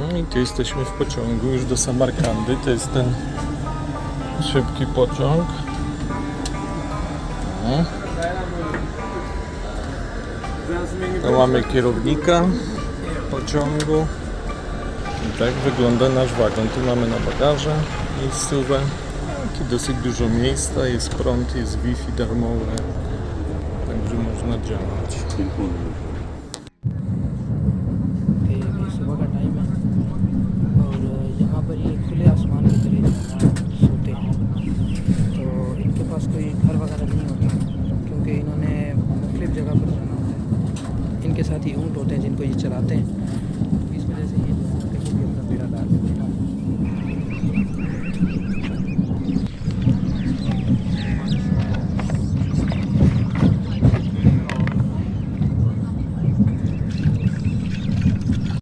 No i tu jesteśmy w pociągu już do Samarkandy. To jest ten szybki pociąg. No. Tu mamy kierownika pociągu. I tak wygląda nasz wagon. Tu mamy na bagaże miejscówę. Taki dosyć dużo miejsca, jest prąd, jest Wi-Fi darmowe. Także można działać. पास कोई घर वगैरह नहीं होता, क्योंकि इन्होंने मुख्तफ जगह पर जाना होता है। इनके साथ ही ऊँट होते हैं जिनको ये चलाते हैं।